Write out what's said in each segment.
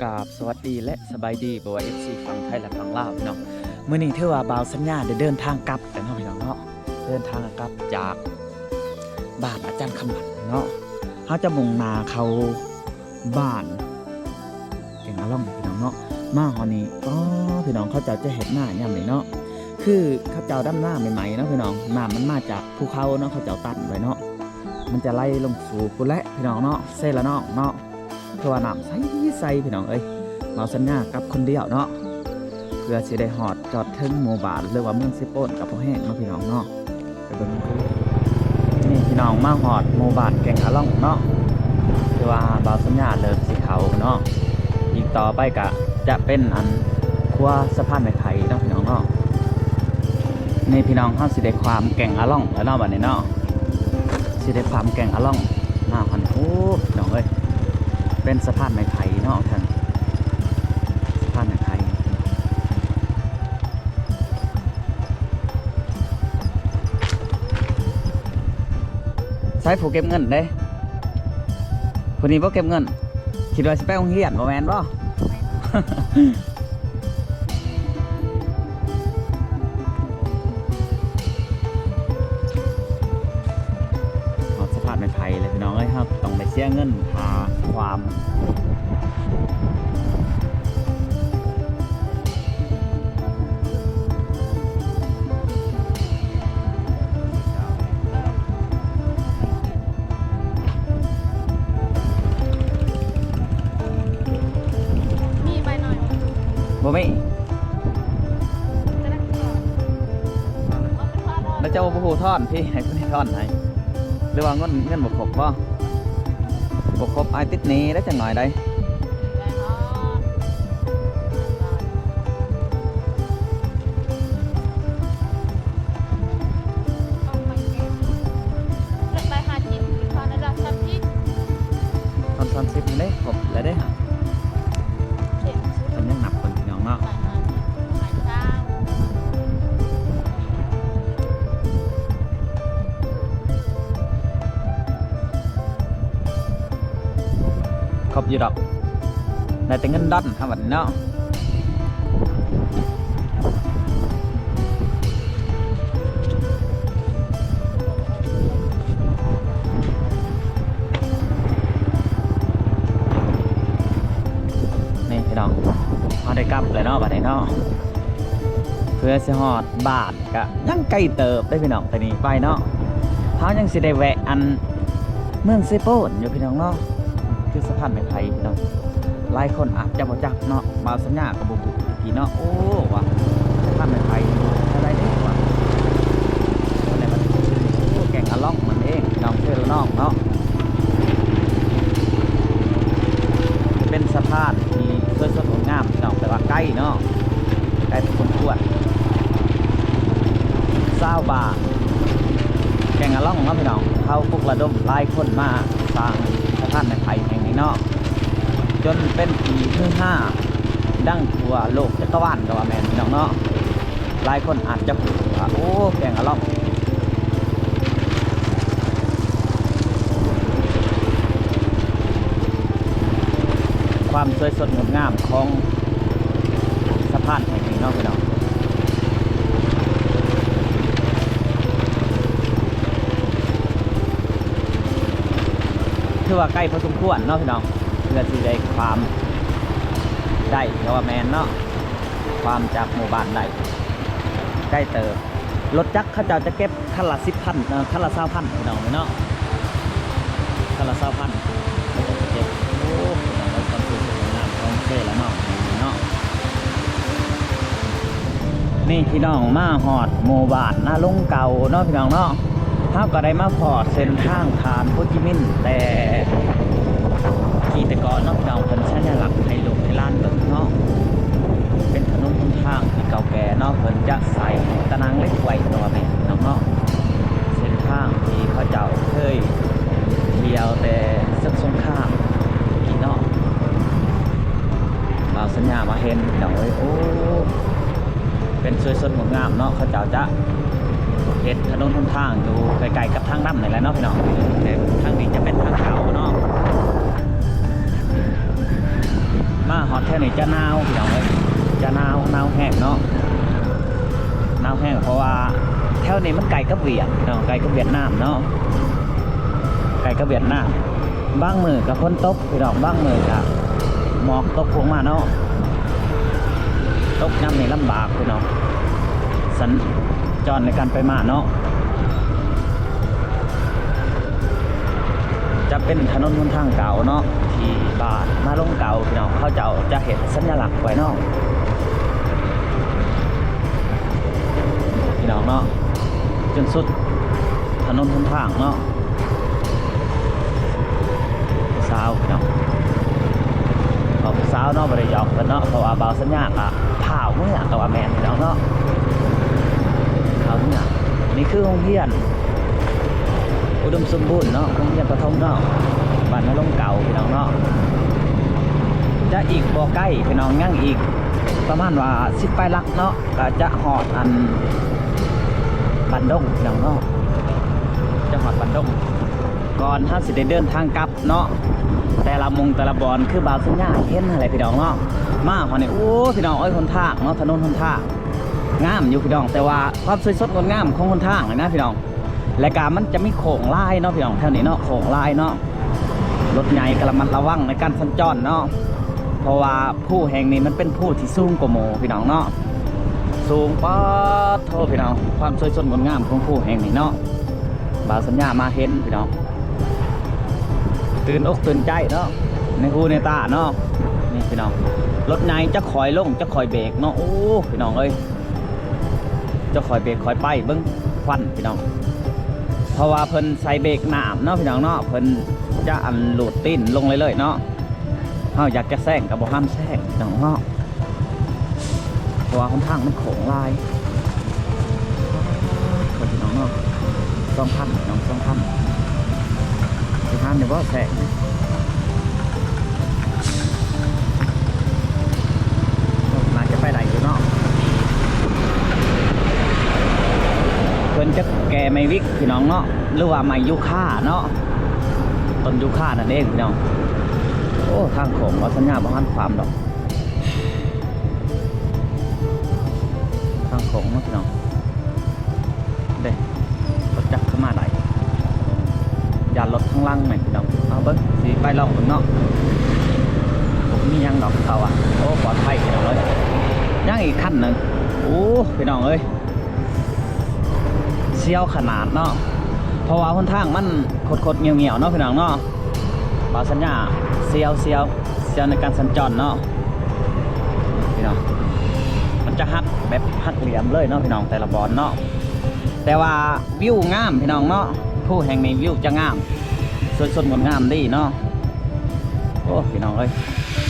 กราบสวัสดีและสบายดีบวเอฟซีฝั่งไทยและฝั่งลาวพี่น้องมื้อนี้ถือว่าบาวสัญญาได้เดินทางกลับแต่เนาะพี่น้องเนาะเดินทางกลับจากบ้านอาจารย์คำมันเนาะเฮาจะมุ่งนาเขาบ้านเก่งอล่องพี่น้องเนาะมาฮอนี้ก็พี่น้องเขาเจ้าจะเฮ็ดหน้ายามนี้เนาะคือเขาเจ้าดำหน้าใหม่ๆเนาะพี่น้องน้ำมันมาจากภูเขาเนาะเขาเจ้าตัดไว้เนาะมันจะไล่ลงสู่พุ่นและพี่น้องเนาะเส้นละเนาะเนาะ เพื่อว่าน้ำใสใสพี่น้องเอ้ยเราสัญญากับคนเดียวเนาะเพื่อสิได้หอดจอดถึงหมู่บ้านหรือว่าเมืองสิโปนกับพ่อแห้งเนาะพี่น้องเนาะไปเบิ่งกันนี่พี่น้องมาหอดหมู่บ้านแก่งอาล่องเนาะคือว่าบาวสัญญาเริ่มสิเขาเนาะอีกต่อไปก็จะเป็นอันครัวสะพานไม้ไผ่เนาะพี่น้องเนาะนี่พี่น้องเฮาสิได้ความแก่งอาล่องแล้วเนาะบัดนี้เนาะสิได้ความแก่งอาล่อง เป็นสะพานไม้ไผ่เนาะท่านสะพานไม้ไผ่ใช้ผู้เก็บเงินเด้คนนี้บ่เก็บเงิน คิดว่าสิไปโรงเรียนบ่แม่นบ่สะพานไม้ไผ่เลยพี่น้องเอ้ยครับ ต้องไปเสียเงินหาามมีไปหน่อยบ่มีจะได้ก่อนเอาไปทอดเอาแล้วเจ้าบ่ฮู้ทอนพี่ให้เพิ่นให้ทอนให้หรือว่าเงินเงินบ่ครบบ่ บ่ครบอายติดหนี้ได้จังหน่อยได้ไปทอดเอาไปเก็บเลือกไปหาจิบทอดในราชาจิบทอน30นี่เด้ครบแล้วเด้ ดอกได้แต่เงินดอนครับบันี้เนาะนี่พี่น้องพอได้กลับเลยเนาะบัดนี้เนาะเพื่อสิฮอดบานก็ยังไกลเติบได้พี่น้องแต่นี้ไปเนาะเฮายังสิได้แวะอันเมืองเซโปนอยู่พี่น้องเนาะ คือสะพานไม้ไผ่พี่น้องหลายคนอาจจะบ่จักเนาะบาสัญญากับบุบุพี่เนาะโอ้ว่ะสะพานไม้ไผ่อะไรเด้ว่ะคนไหนมันแก่งอะล่องมันเองน้องเพื่อนน้องเนาะเป็นสะพานที่สวยสดงดงามพี่น้องแต่ว่าใกล้เนาะใกล้พอสมควรเศร้าบาทแก่งอะล่องเนาะพี่น้องเขาปลุกระดมหลายคนมาสร้างสะพานไม้ไผ่แห่งนี้เนาะจน เป็นปีที่ห้าดังทัวโลกจักรวาลก็ว่าแมนพี่น้องเนาะหลายคนอาจจะพูดว่าโอ้แก่งอะล่องความสวยสดงดงามของสะพานแห่งนี้เนาะพี่น้องถือว่าใกล้พอสมควรเนาะพี่น้อง พื่อที่ได้ความได้เพราะว่าแมนเนาะความจากหมู่บ้านได้ใกล้เติบรถจักรเขาเจ้าจะเก็บคันละสิบพันคันละเศร้าพันเน้องเนาะคันละเศร้าพันเขาจะเก็บโอ้พี่น้องเราต้องซื้อน้ำของเซ่แล้วเนาะเนาะนี่พี่น้องมาหอดหมู่บ้านหน้าลงเก่าเนาะพี่น้องเนาะถ้าก็ได้มาพอดเส้นทางผ่านโฮจิมินห์แต่ แต่ก่อนเนอกเราเป็นสัญลักษณ์ให้ลง ทางนี้จะเท่านาะมาหแค่นี้จะหนาวพี่น้องเอ้ยจะหนาวหนาวแห้งเนาะหนาวแห้งเพราะว่าแถวนี้มันไกลกับเวียดเนาะไกลกับเวียดนามเนาะไกลกับเวียดนามบางมือกับฝนตกพี่น้องบางมือกับหมอกตกลงมาเนาะตกน้ำนี่ลำบากพี่น้องสัญจรในการไปมาเนาะจะเป็นถนนหนทางเก่าเนาะ บาทมาลงเก่าพี่น้องเขาเจ้าจะเห็นสัญลักษณ์ไว้นาะพี่น้องเนาะจนสุดถนนหนทางเนาะสาวพี่น้องเอาสาวเนาะบริยอกกันเนาะเพราะว่าเบาสัญญาอะเผาเมื่อกับว่าแมนพี่น้องเนาะเผาเมื่อนี่คือโรงเรียนอุดมสมบูรณ์เนาะโรงเรียนประถมเนาะานนาลงเก่าพี่น้องเนาะจะอีกบ่ใกล้พี่น้องยังอีก ประมาณว่าสิบไปลักเนาะก็จะหอดอันบันดงพี่น้องเนาะจะหอดบันดงก่อนถ้าสิได้เดินทางกลับเนาะแต่ละมงแต่ละบอลคือบาสัญญาเห็นอะไรพี่น้องเนาะมาพอนี่โอ้พี่น้องอ้อยคนทางเนาะถนนคนทางงามอยู่พี่น้อง แต่ว่าความสวยสดงดงามของคนทางเลยนะพี่น้องและการมันจะมีโขงลายเนาะพี่น้องแถวนี้เนาะโขงลายเนาะ รถใหญ่กระมัดระวังในการสัญจรเนาะเพราะว่าผู้แห่งนี้มันเป็นผู้ที่สูงกว่าหมพี่น้องเนาะสูงป๊อดโทษพี่น้องความสวยสดงดงามของผู้แห่งนี้เนาะบาสัญญามาเห็นพี่น้องตื่นอกตื่นใจเนาะในหูในตาเนาะนี่พี่น้องรถใหญ่จะคอยลงจะคอยเบรกเนาะโอ้พี่น้องเอ้ยจะคอยเบรกคอยไปเบิ้งควันพี่น้องเพราะว่าเพิ่นใส่เบรกหนามเนาะพี่น้องเนาะเพิ่น จะอันหลุดติ้นลงเลยเลยๆเนาะเฮาอยากจะแซงกับบ่ห้ามแซงน้องเนาะเพราะว่าค่อนข้างมันโขงลายคนพี่น้องเนาะสองพันน้องสองพันพี่ท่านเนี่ยว่าแซงน่าจะไปได้อยู่เนาะเพิ่นจะแก่ไม่วิกพี่น้องเนาะหรือว่าไม้ยูคาเนาะ ต้นยูคานั่นเองพี่น้องโอ้ทางโขงว่าสัญญาบ่ทันความดอก ทางโขงนะพี่น้องเด้รถจักรเข้ามาได้ยารถข้างล่างไหมพี่น้องเอาเบิ้งสีไปลองเบิ่งเนาะผมมียังดอกเขาอะโอ้ปลอดภัยพี่น้องเลยยังอีกขั้นหนึ่งโอ้พี่น้องเอ้ยเซี่ยวขนาดเนาะ เพราะว่าหนทางมันคดๆเงียวๆเนาะพี่น้องเนาะบาสัญญาเซียวเซียวเซียวในการสัญจรเนาะพี่น้องมันจะหักแบบหักเหลี่ยมเลยเนาะพี่น้องแต่ละบอลเนาะแต่ว่าวิวงามพี่น้องเนาะผู้แห่งนี้วิวจะงามสวยสดงดงามดีเนาะโอ้พี่น้องเอ้ย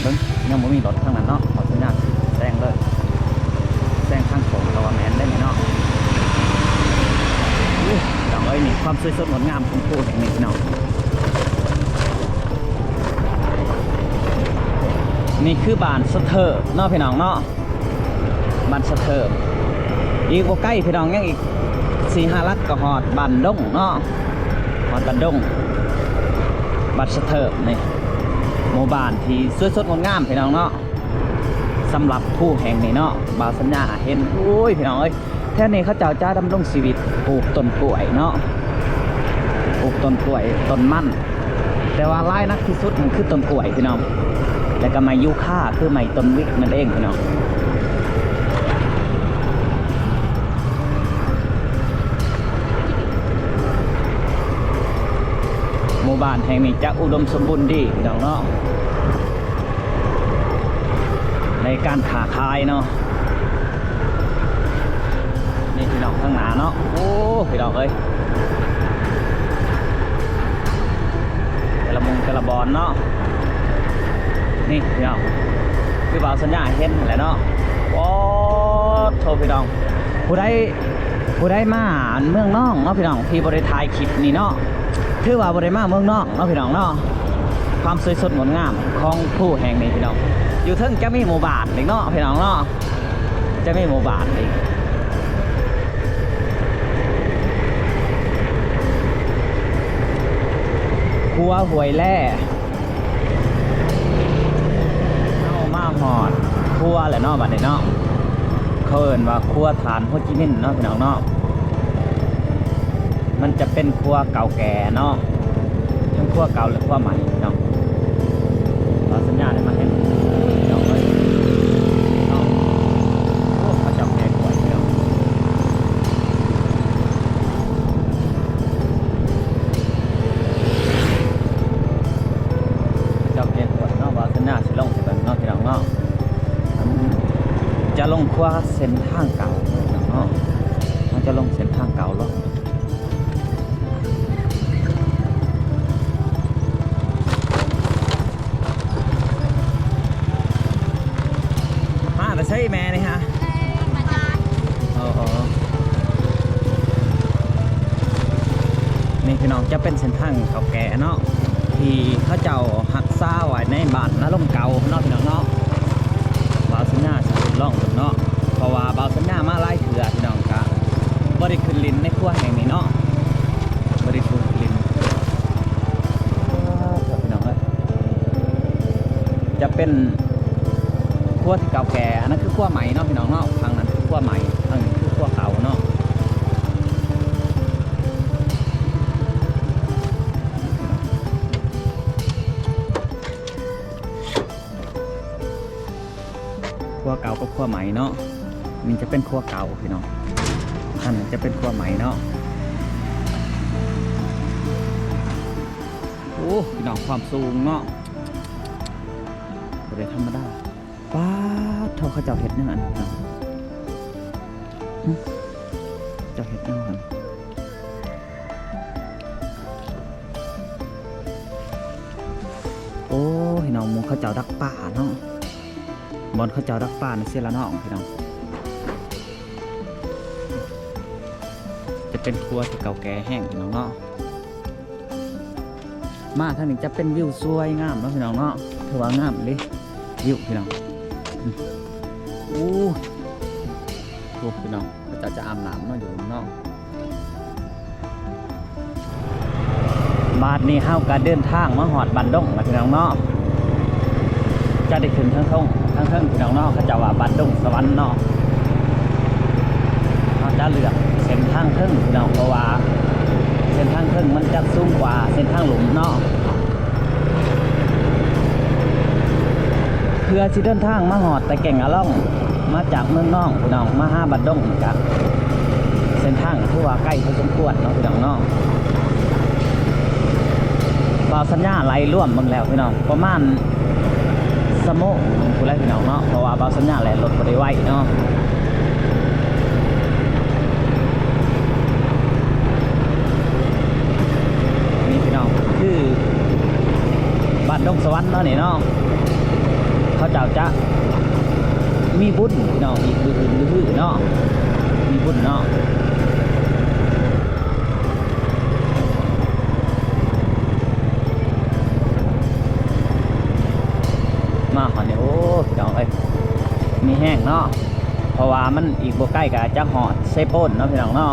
เบิ้งยังไม่มีรถข้างนั้นเนาะขอสัญญาณแซงเลยแซงข้างโขงตะวันแมนได้ไหมเนาะ อู้ด อกเอ้ยนี่ความสวยสดงดงามของผู้แห่งนี้พี่น้องนี่คือบ้านสะเทิบเนาะพี่น้องเนาะบ้านสะเทิบอีกบ่ใกล้พี่น้องยังอีกสี่ห้าลักก็ฮอดบ้านดงเนาะฮอดบ้านดงบ้านสะเทิบนี่หมู่บ้านที่สวยสดงดงามพี่น้องเนาะสำหรับผู้แห่งนี้เนาะบาสัญญาเห็นโอ้ยพี่น้องเอ้ย แท่นี้เขาเจ้าจ้าดำรงชีวิตปลูกต้นกล้วยเนาะปลูกต้นกล้วยต้นมั่น แต่ว่าร้ายนักที่สุดมันคือต้นกล้วยพี่น้องแล้วก็ไม้ยูค่าคือไม้ต้นวิกนั่นเองพี่น้องหมู่บ้านแห่งนี้จะอุดมสมบูรณ์ดีพี่น้องเนาะในการขาขายเนาะ พี่น้องข้างหน้าเนาะโอ้พี่น้องเอ้ยแต่ละมุงแต่ละบอลเนาะนี่พี่น้องคือบ่าวสัญญาเห็นแหละเนาะโอ้โทพี่น้อง ผู้ใดผู้ใดมาอันเมืองน้องเนาะพี่น้องที่บริทายคลิปนี่เนาะถือว่าบริมาเมืองนอกเนาะพี่น้องเนาะความสวยสดงดงามของผู้แห่งนี้พี่น้องอยู่เทึงจะมีหมู่บ้านอีกเนาะพี่น้องเนาะจะมีหมู่บ้านอีก หัวหวยแล่เข้ามาหอดแหละเนาะบัดนี้เนาะเขาเอิ้นว่าคัวฐานโฮจิมินห์เนาะพี่น้องเนาะมันจะเป็นคัวเก่าแก่เนาะทั้งคัวเก่าและคัวใหม่ จะลงคว้าเส้นทางเก่าเนาะมันจะลงเส้นทางเก่าแล้วมาแต่ใช่แม่นี่ฮะมาจากเออเออนี่พี่น้องจะเป็นเส้นทางเก่าแก่เนาะที่เขาเจ้าหักซ่าไว้ในบ้านนาลมเก่าเนาะพี่น้องเนาะ บาวสัญญาสิขึ้น ล่องเนาะเพราะว่าบาสัญญามาไล่เถื่อพี่น้องกะบ่ได้ขึ้นลินในขั้วแห่งนี้เนาะบริขึ้นลินพี่น้องเอ้ยจะเป็นขั้วที่เก่าแก่อันนั้นคือขั้วใหม่เนาะพี่น้องเนาะทางนั้นคือขั้วใหม่ วเก่ากับครัวใหม่เนาะนี่จะเป็นครัวเก่าพี่น้องท่านจะเป็นครัวใหม่เนาะโอ้พี่น้องความสูงเนาะบ่ได้ธรรมดาป้าเท่าเขาเจ้าเห็ดนี่มันพี่น้องเจ้าเห็ดนี่มันโอ้พี่น้องมูเขาเจ้าดักป่าเนาะ บอลเขาเจ้าดักป่าในเสียละเนาะพี่น้อง จะเป็นครัวที่เก่าแก่แห้งพี่น้องเนาะ มาทางนี้จะเป็นวิวสวยงามเนาะพี่น้องเนาะถือว่างามเลยวิวพี่น้องอืมอู้โอ้พี่น้องเขาจะจะอาบน้ำเนาะอยู่ข้างนอกบาดนี้เฮาก็เดินทางมาหอดบันดงนะพี่น้องเนาะจะได้ขึ้นทั้งทง ทั้งเทิงพี่น้องเนอกเขาจะว่าบันดงสวรรค์เนอกเขาจะเลือกเส้นทางเทิงพี่น้องเพราะว่าเส้นทางเทิงมันจะสูงกว่าเส้นทางหลุมเนอกเพื่อที่เดินทางมาหอดแต่แก่งอะล่องมาจากเมืองนอกพี่น้องมาห้าบันดงกันเส้นทางคือว่าใกล้พอสมควรเนาะพี่น้องเนาะบาสัญญาไหลร่วมบางแล้วพี่น้องประมาณ สโมกคุณแรกพี่น้องเนาะเพราะว่าบาสัญญาณแหละรถบริไวเนาะนี่พี่น้องคือบ้านดงสวรรค์เนาะนี่เนาะเขาเจ้าจะมีบุญพี่น้องอีกอื่นอื่นเนาะมีบุญเนาะ เนาะเพราะว่ามันอีกบ่ใกล้กับจะหอดเซโปนเนาะพี่น้องเนาะ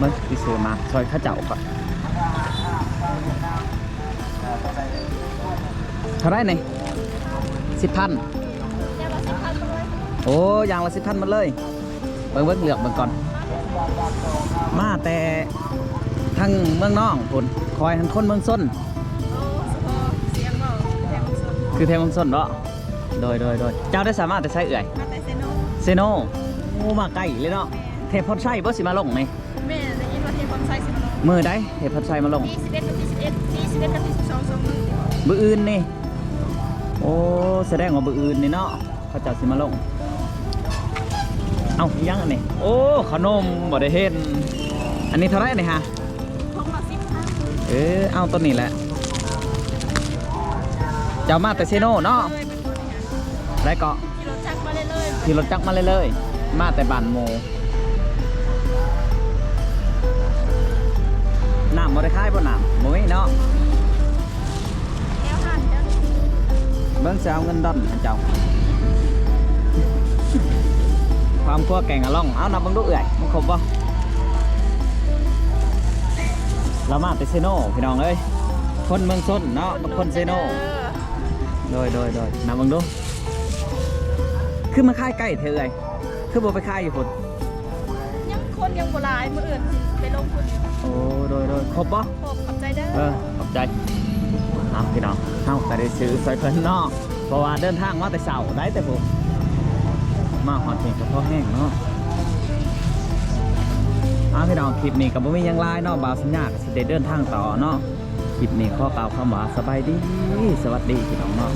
มันไปซื้อมาซอยข้าเจ้าก่อนเท่าไรนี่สิบพันเดี๋ยวเราสิพันเลยโอ้อยางละสิบพันหมาเลยเบิ่งเบิ่งเหลือกเบิ่งก่อน มาแต่ทางเมืองน้องพุ่นคอยทางคนเมืองส้นโอ้สพอเสียงเบาแถมสดคือเทมังส้นเนาะโดยโดยโดยเจ้าได้สามารถจะใช้เอื่อยมาแต่เซโนเซโนโอ้มาไกลเลยเนาะเทพพอดใช้บ่สิมาลงนี่แม่ ได้ยินว่าเทพความใส่สิมาลงมือได้เทพพอดใช้มาลงที่สิบเอ็ดกับที่สิบเอ็ดที่สิบเอ็ดกับที่สิบสองสองมือบืออื่นนี่ โอ้แสดงว่าบืออื่นนี่เนาะเขาเจะสิมาลง เอ้าอีหยังอันนี้โอ้ขนมบ่ได้เห็น อันนี้เท่าไหรนี่ฮะพวกเราสิบพันเออเอาตัวนี้แหละเจ้ามาแต่เซโนเนาะเลยเป็นคนเนี่ยได้เกาะขี่รถจักรมาเลยเลยขี่รถจักรมาเลยเลยๆมาแต่บ้านโม น้ำบ่ได้คายบ่น้ำบ่มีเนาะแอลหันเจ้านี่เบิ่งสิเอาเงินดอนให้เจ้าความครัวแกงอะล่องเอานับเบิ่งดูเอื่อยมันครบบ่เรามาแต่เซโนพี่น้องเอ้ยคนเมืองส้นเนาะบ่คนเซโนโดยโดยโดยนับเบิ่งดูคือมาค่ายใกล้เธอเอ้ยคือบ่ไปค่ายอยู่พุ่นยัง คนยังโบราณมืออื่นสิไปลงทุนโอ้โดยโดยครบบ่ขอบขอบใจเด้อเออขอบใจเอาพี่น้องเฮาก็ได้ซื้อซอยเพิ่นเนาะเพราะว่าเดินทางมาแต่เช้าได้แต่ผมมาหอดเพียงกับพ่อแห้งเนาะเอาพี่น้องคลิปนี้ก็บ่มีหยังหลายเนาะบ่าวสัญญาก็สิได้เดินทางต่อเนาะคลิปนี้ขอกล่าวคำว่าสบายดี สวัสดีพี่น้องเนาะ